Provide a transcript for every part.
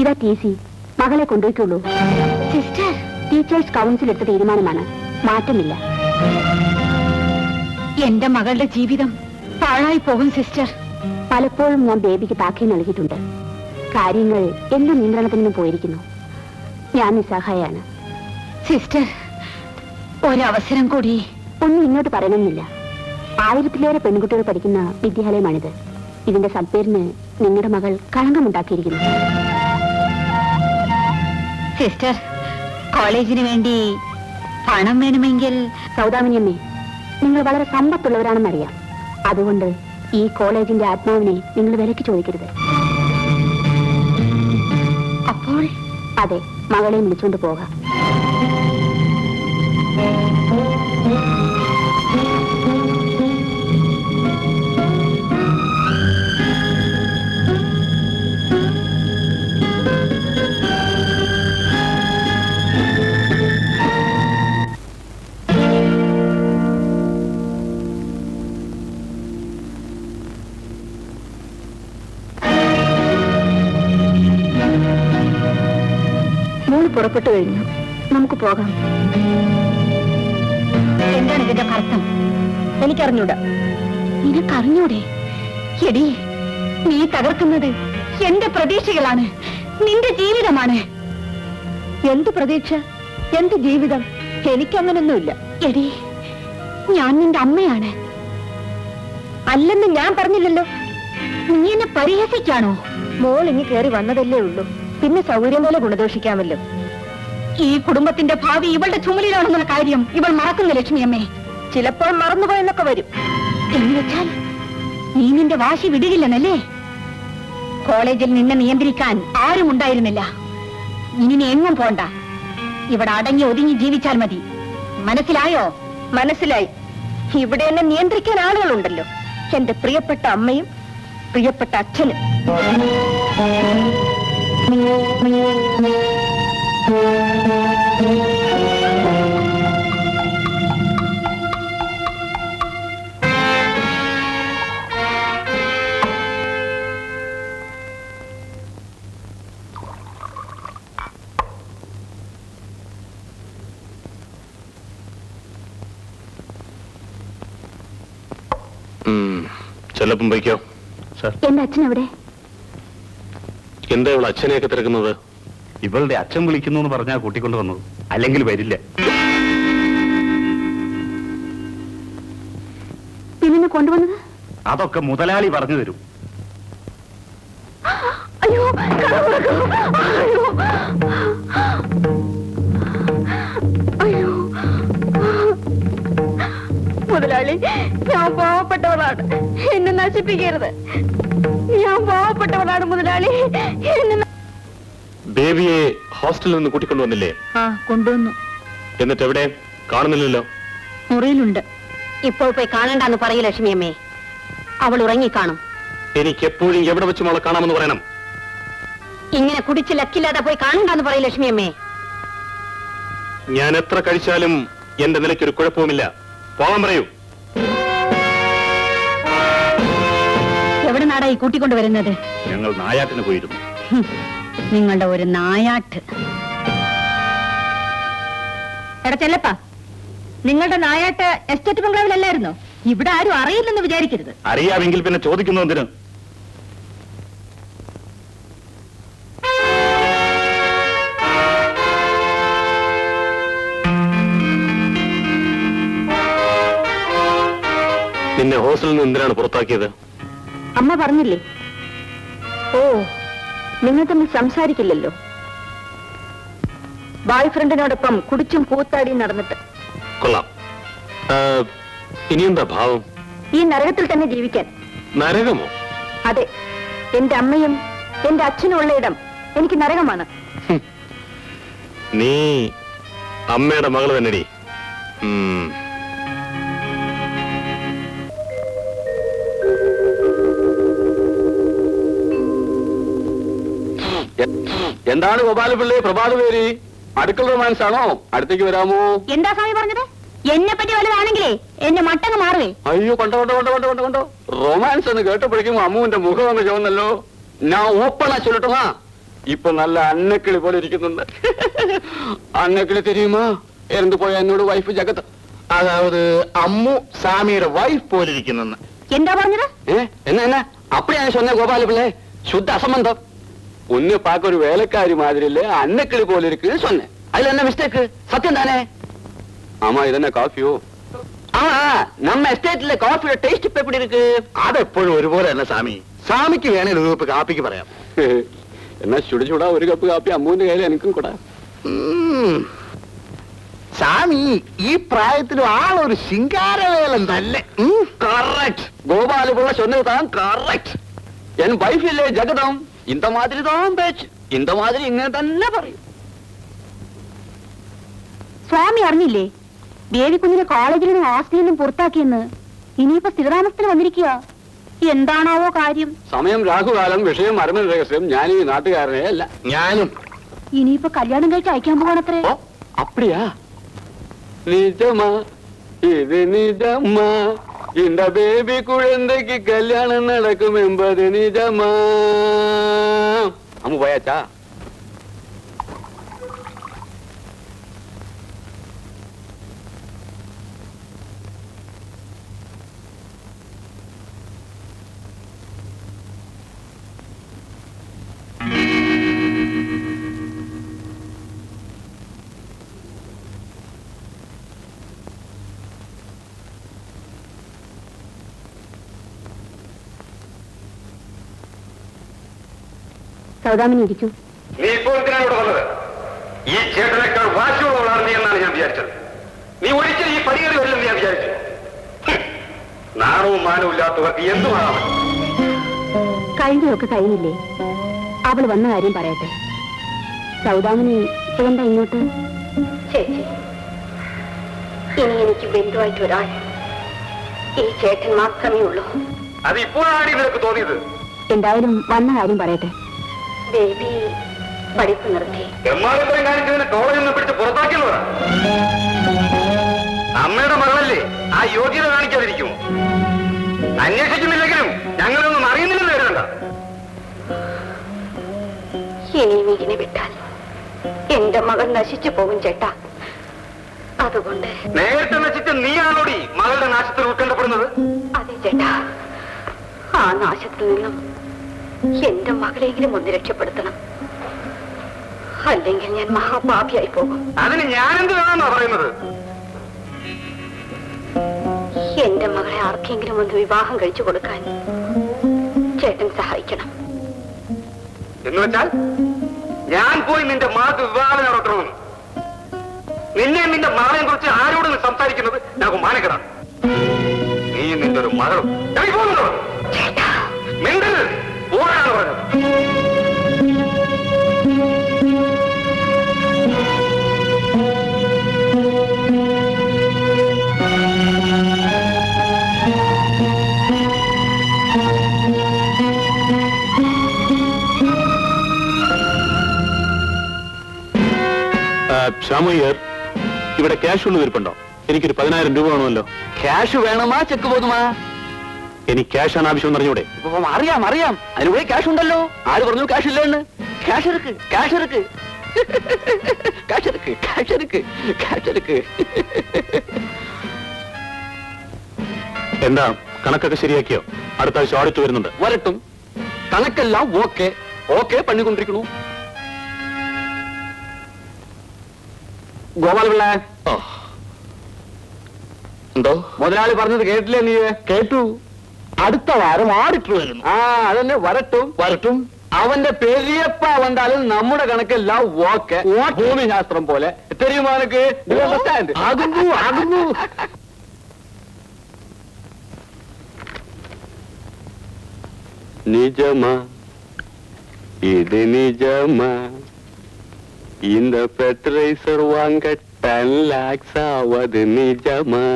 ഇതാ T C മകളെ കൊണ്ടുപോയിക്കുള്ളൂ sister teachers council എടുത്ത തീരുമാനമാണ്. മാറ്റമില്ല. എന്റെ മകളുടെ ജീവിതം പാഴായി പോകും സിസ്റ്റർ പലപ്പോഴും ഞാൻ ബേബിക്ക് താക്കി നൽകിയിട്ടുണ്ട്. കാര്യങ്ങൾ എന്റെ നിയന്ത്രണത്തിൽ പോയിരിക്കുന്നു. ഞാൻ നിസ്സഹായാണ്. സിസ്റ്റർ ഒരവസരം കൂടി. ഒന്നും ഇങ്ങോട്ട് പറയണമെന്നില്ല. ആയിരത്തിലേറെ പെൺകുട്ടികൾ പഠിക്കുന്ന വിദ്യാലയമാണിത്. ഇതിന്റെ സൽപ്പേരിന് നിങ്ങളുടെ മകൾ കളങ്കമുണ്ടാക്കിയിരിക്കുന്നു. സിസ്റ്റർ കോളേജിന് വേണ്ടി പണം വേണമെങ്കിൽ സൗദാമിനിയമ്മേ നിങ്ങൾ വളരെ സമ്പത്തുള്ളവരാണെന്നറിയാം. അതുകൊണ്ട് ഈ കോളേജിന്റെ ആത്മാവിനെ നിങ്ങൾ വിലക്ക് ചോദിക്കരുത്. അപ്പോൾ? അതെ മകളെ വിളിച്ചുകൊണ്ട് പോകാം. പുറപ്പെട്ടു കഴിഞ്ഞു. നമുക്ക് പോകാം. എന്താണ് ഇതിന്റെ അർത്ഥം? എനിക്കറിഞ്ഞൂടാ. നിനക്കറിഞ്ഞൂടെ? എടി നീ തകർക്കുന്നത് എന്റെ പ്രതീക്ഷകളാണ്. നിന്റെ ജീവിതമാണ്. എന്ത് പ്രതീക്ഷ? എന്ത് ജീവിതം? എനിക്കങ്ങനൊന്നുമില്ല. എടി ഞാൻ നിന്റെ അമ്മയാണ്. അല്ലെന്ന് ഞാൻ പറഞ്ഞില്ലല്ലോ. നീ എന്നെ പരിഹസിക്കാണോ? മോൾ ഇനി കയറി വന്നതല്ലേ ഉള്ളൂ. പിന്നെ സൗകര്യം പോലെ ഗുണദോഷിക്കാമല്ലോ. ഈ കുടുംബത്തിന്റെ ഭാവി ഇവളുടെ ചുമലിലാണെന്നുള്ള കാര്യം ഇവൾ മറക്കുന്ന ലക്ഷ്മിയമ്മേ ചിലപ്പോൾ മറന്നുപോയെന്നൊക്കെ വരും. എന്ന് വെച്ചാൽ നീ നിന്റെ വാശി വിടുകില്ലെന്നല്ലേ? കോളേജിൽ നിന്നെ നിയന്ത്രിക്കാൻ ആരും ഉണ്ടായിരുന്നില്ല. ഇനി എങ്ങും പോണ്ട. ഇവിടെ അടങ്ങി ഒതുങ്ങി ജീവിച്ചാൽ മതി. മനസ്സിലായോ? മനസ്സിലായി. ഇവിടെ എന്നെ നിയന്ത്രിക്കാൻ ആളുകളുണ്ടല്ലോ. എന്റെ പ്രിയപ്പെട്ട അമ്മയും പ്രിയപ്പെട്ട അച്ഛനും. ചെല്ലപ്പം വയ്ക്കോ എന്റെ അച്ഛൻ എവിടെ? എന്താ ഇവൾ അച്ഛനെയൊക്കെ തിരക്കുന്നത്? ഇവളുടെ അച്ഛൻ വിളിക്കുന്നു എന്ന് പറഞ്ഞാ കൂട്ടിക്കൊണ്ട് വന്നത്. അല്ലെങ്കിൽ വരില്ല. പിന്നെ കൊണ്ടുവന്നത്? അതൊക്കെ മുതലാളി പറഞ്ഞു തരും. അയ്യോ അയ്യോ. അയ്യോ. മുതലാളി ഞാൻ പാവപ്പെട്ടവളാണ്. എന്നെ നശിപ്പിക്കരുത്. ഞാൻ പാവപ്പെട്ടവളാണ് മുതലാളി. എന്നെ ബേബിയെ ഹോസ്റ്റലിൽ നിന്ന് കൂട്ടിക്കൊണ്ടുവന്നില്ലേ ആ കൊണ്ടുവന്നു. എന്നിട്ട് എവിടെ കാണുന്നില്ലല്ലോ. മുറിയിലുണ്ട്. ഇപ്പോൾ പോയി കാണണ്ടെന്ന് പറയൂ ലക്ഷ്മിയമ്മേ അവൾ ഉറങ്ങി കാണും. എനിക്ക് എപ്പോഴും എവിടെ വെച്ചും അവളെ കാണാമെന്ന് പറയണം. ഇങ്ങനെ കുടിച്ച് ലക്കില്ലാതെ പോയി കാണണ്ടെന്ന് പറയൂ ലക്ഷ്മിയമ്മേ ഞാൻ എത്ര കഴിച്ചാലും എന്റെ നിലയ്ക്കൊരു കുഴപ്പവുമില്ല. പോകാൻ പറയൂ. എവിടെ നാടായി കൂട്ടിക്കൊണ്ടുവരുന്നത് ഞങ്ങൾ നായാട്ടിന് പോയിരുന്നു. നിങ്ങളുടെ ഒരു നായാട്ട്. എടാ ചെല്ലപ്പ നിങ്ങളുടെ നായാട്ട് എസ്റ്റേറ്റ് ബംഗ്ലാവിലല്ലായിരുന്നോ? ഇവിടെ ആരും അറിയില്ലെന്ന് വിചാരിക്കരുത്. അറിയാമെങ്കിൽ പിന്നെ ചോദിക്കുന്നു എന്തിനു? നിന്നെ ഹോസ്റ്റലിൽ നിന്ന് എന്തിനാണ് പുറത്താക്കിയത്? അമ്മ പറഞ്ഞില്ലേ? ഓ നിങ്ങൾ തമ്മിൽ സംസാരിക്കില്ലല്ലോ. ബോയ് ഫ്രണ്ടിനോടൊപ്പം കുടിച്ചും കൂത്താടിയും നടന്നിട്ട്. കൊള്ളാം. ഇനിയെന്താ ഭാവം? ഈ നരകത്തിൽ തന്നെ ജീവിക്കാൻ. നരകമോ? അതെ എന്റെ അമ്മയും എന്റെ അച്ഛനും ഉള്ള ഇടം എനിക്ക് നരകമാണ്. നീ അമ്മയുടെ മകൾ തന്നെടി. എന്താണ് ഗോപാലപിള്ളി? പ്രഭാതപേരി അടുക്കള റൊമാൻസ് ആണോ? അടുത്തേക്ക് വരാമോ? എന്താ സ്വാമി പറഞ്ഞത്? എന്നെ പറ്റി വലുതാണെങ്കിലേ എന്റെ മട്ടങ്ങ് മാറുവേ. അയ്യോ കണ്ടോ കണ്ടോ കണ്ടോ കണ്ടോ കണ്ടോ റൊമാൻസ് എന്ന് കേട്ടപ്പോഴേക്കും അമ്മുവിന്റെ മുഖം അങ്ങ് ചോന്നല്ലോ ഞാൻ ഓപ്പണാ ചൊല്ലട്ടുമാ ഇപ്പൊ നല്ല അന്നക്കിളി പോലെ ഇരിക്കുന്നുണ്ട്. അന്നക്കിളി തെരിയുമാ? എന്ത് പോയ എന്നോട് വൈഫ് ജഗത്ത്? അതായത് അമ്മു സാമിയുടെ വൈഫ് പോലെ ഇരിക്കുന്നു എന്താ പറഞ്ഞത്? ഏ? എന്നാ എന്നാ? അപ്പഴാണ് സ്വന്ന ഗോപാലപിള്ളേ. ശുദ്ധ അസംബന്ധം. அசம்பந்தம் ஒண்ணு பார்க்க ஒரு வேலைக்காரி மாதிரி இல்ல அன்னக்கிளி போல இருக்குன்னு சொன்னேன் அதுல என்ன மிஸ்டேக் சத்தியம் தானே ஆமா இது என்ன காஃபியோ ஆமா நம்ம எஸ்டேட்ல காஃபியோட டேஸ்ட் இப்ப எப்படி இருக்கு അതെപ്പോഴും ഒരുപോലെ തന്നെ സാമി സാമിക്ക് വേണേൽ ഒരു കപ്പ് കാപ്പിക്ക് പറയാം എന്നാ ചുടു ചുടാ ഒരു കപ്പ് കാപ്പി അമ്മൂന്റെ കയ്യിൽ എനിക്കും കൂടാ ഉം. സാമി ഈ പ്രായത്തിലും ആളൊരു ശിങ്കാരവേലം തന്നെ ഉം. கரெக்ட் கோபாலபுரம் சொன்னதுதான் கரெக்ட் என் வைஃப் இல்லே ஜெகதம் இந்த മാതിരി தான் பேச்சு இந்த മാതിരി ഇങ്ങനെ തന്നെ പറയും. സ്വാമി അറിഞ്ഞില്ലേ? ദേവിക്കുഞ്ഞിനെ കോളേജിൽ നിന്ന് ഹോസ്റ്റലിൽ നിന്നും പുറത്താക്കിയെന്ന് ഇനിയിപ്പോ സ്ഥിരതാമസത്തിന് വന്നിരിക്കുക. എന്താണാവോ കാര്യം? സമയം രാഹുകാലം വിഷയം മരമൻ രഹസ്യം ഞാൻ ഈ നാട്ടുകാരനെ അല്ല. ഞാനും. ഇനിയിപ്പോ കല്യാണം കഴിച്ച് അയക്കാൻ പോകണത്രേ അപ്പടിയാ? നിജമാ இது நிஜமா இந்த பேபி குழந்தைக்கு கல்யாணம் நடக்கும் அம்மு போயாச்சா? സൗദാമിനി ഇരിക്കൂ. നീ ഇപ്പോൾ എന്തിനാണ് ഇവിടെ വന്നത്? ഈ ചേട്ടനേക്കാൾ വാശിയുള്ളവളാണ് നീ എന്നാണ് ഞാൻ വിചാരിച്ചത്. നീ ഒരിക്കലും ഈ പടികേറി വരില്ലെന്ന് ഞാൻ വിചാരിച്ചു. നാണവും മാനവും ഇല്ലാത്തവർക്ക് എന്തുമാണ് കഴിഞ്ഞതൊക്കെ കഴിഞ്ഞില്ലേ? അവൾ വന്ന കാര്യം പറയട്ടെ. സൗദാമിനി എന്താ ഇങ്ങോട്ട്? ചേച്ചി ഇനി എനിക്ക് ബന്ധുവായിട്ട് ഒരാൾ. ഈ ചേട്ടൻ മാത്രമേ ഉള്ളൂ. അത് ഇപ്പോഴാണ് നിനക്ക് തോന്നിയത്? എന്തായാലും വന്ന കാര്യം പറയട്ടെ. ബേബി പഠിപ്പ് നിർത്തി. എമ്മാളിപ്പുറം കാണിച്ചതിന് കോളേജിൽ നിന്ന് പിടിച്ച് പുറത്താക്കിയതാണ് അമ്മയുടെ മകളല്ലേ ആ യോഗ്യത കാണിക്കാതിരിക്കുമോ? അന്വേഷിക്കുന്നില്ലെങ്കിലും ഞങ്ങളൊന്നും അറിയുന്നില്ലെന്ന് കരുതണ്ട. ഇനിയും ഇങ്ങനെ വിട്ടാൽ എന്റെ മകൾ നശിച്ചു പോകും ചേട്ടാ. അതുകൊണ്ട് നേരത്തെ നശിച്ച നീയാണോടി മകളുടെ നാശത്തിൽ ഉത്കണ്ഠപ്പെടുന്നത്? അതെ ചേട്ടാ. ആ നാശത്തിൽ നിന്നും എന്റെ മകളെങ്കിലും ഒന്ന് രക്ഷപ്പെടുത്തണം. അല്ലെങ്കിൽ ഞാൻ മഹാപാപിയായി പോകും. അതിന് ഞാനെന്ത് വേണമെന്നാ പറയുന്നത്? എന്റെ മകളെ ആർക്കെങ്കിലും ഒന്ന് വിവാഹം കഴിച്ചു കൊടുക്കാൻ ചേട്ടൻ സഹായിക്കണം. എന്ന് വെച്ചാൽ ഞാൻ പോയി നിന്റെ മകൾക്ക് വിവാഹം നടത്തണമെന്ന് നിന്നെ നിന്റെ മകളെയും കുറിച്ച് ആരോടും സംസാരിക്കുന്നത്? ഞാൻ മാനകരാണ് നീ നിന്റെ ഒരു മകളും. മിണ്ടരുത്. ഷാമയ്യർ ഇവിടെ ക്യാഷ് ഉള്ള ഇരിപ്പുണ്ടോ എനിക്കൊരു പതിനായിരം രൂപ വേണമല്ലോ. ക്യാഷ് വേണമാ ചെക്ക് പോതുമാ. എനിക്ക് ക്യാഷ് ആണ് ആവശ്യം അറിഞ്ഞൂടെ? ഇപ്പൊ അറിയാം അറിയാം. അതിലൂടെ ക്യാഷ് ഉണ്ടല്ലോ. ആര് പറഞ്ഞു ക്യാഷ് ഇല്ലെന്ന്? ക്യാഷ് എടുക്ക് ക്യാഷ് എടുക്ക്. ക്യാഷ് എടുക്ക് ക്യാഷ് എടുക്ക് ക്യാഷ് എടുക്ക്. എന്താ കണക്കൊക്കെ ശരിയാക്കിയോ? അടുത്ത ആഴ്ച ഓഡിറ്റ് വരുന്നുണ്ട്. വരട്ടും. കണക്കെല്ലാം ഓക്കെ ഓക്കെ പണിക്കൊണ്ടിരിക്കണു ഗോപാലപിള്ള. എന്തോ? മുതലാളി പറഞ്ഞത് കേട്ടില്ലേ നീ? കേട്ടു. അടുത്ത വാരം ആടിട്ട് വരുന്നു. ആ അതന്നെ വരട്ടും. വരട്ടും. അവന്റെ പെരിയപ്പ വന്നാലും നമ്മുടെ കണക്കെല്ലാം ഓക്കെ ഭൂമിശാസ്ത്രം പോലെ. തെരുമാനക്ക് ആകുന്നു ആകുന്നു. നിജമ. ഇത് നിജമ. இந்த பெட்ரைசர் வாங்க டென் லேக்ஸ் ஆவது நிஜமா?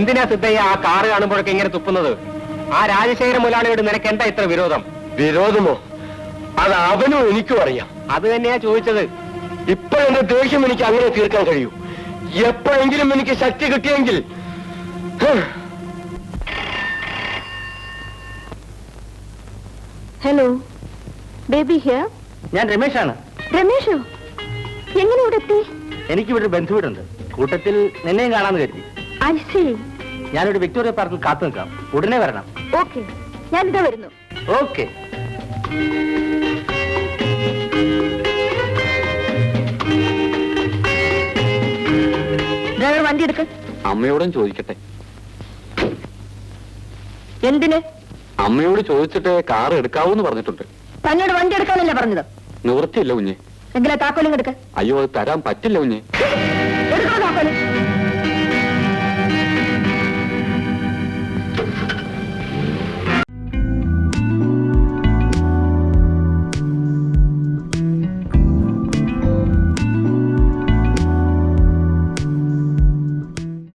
എന്തിനാ സിദ്ധയ്യ ആ കാറ് കാണുമ്പോഴൊക്കെ ഇങ്ങനെ തുപ്പുന്നത്? ആ രാജശേഖര മുലാളിയോട് നിനക്ക് എന്താ ഇത്ര വിരോധം? വിരോധമോ? അത് അവനും എനിക്കും അറിയാം. അത് തന്നെയാ ചോദിച്ചത്. ഇപ്പൊ എന്റെ ദേഷ്യം എനിക്ക് അങ്ങനെ തീർക്കാൻ കഴിയൂ. എപ്പോഴെങ്കിലും എനിക്ക് ശക്തി കിട്ടിയെങ്കിൽ ഹലോ ബേബി ഹിയർ ഞാൻ രമേശാണ്. രമേഷോ എങ്ങനെ ഇവിടെ എത്തി? എനിക്കിവിടെ ഒരു ബന്ധുവീടുണ്ട്. കൂട്ടത്തിൽ നിന്നെയും കാണാന്ന് കരുതി. ഐ ഞാനിവിടെ വിക്ടോറിയ പാർക്കിൽ കാത്തു നിൽക്കാം. ഉടനെ വരണം. ഓക്കെ. ഞാനിതാ വരുന്നു. ഓക്കെ. ഡ്രൈവർ വണ്ടി എടുക്ക. അമ്മയോടും ചോദിക്കട്ടെ. എന്തിന്? അമ്മയോട് ചോദിച്ചിട്ട് കാർ എടുക്കാവൂന്ന് പറഞ്ഞിട്ടുണ്ട്. തന്നോട് വണ്ടി എടുക്കാനല്ലേ പറഞ്ഞത്? നിവൃത്തിയില്ല കുഞ്ഞെ? എങ്കിലാ താക്കോലും എടുക്ക. അയ്യോ അത് തരാൻ പറ്റില്ല കുഞ്ഞെ.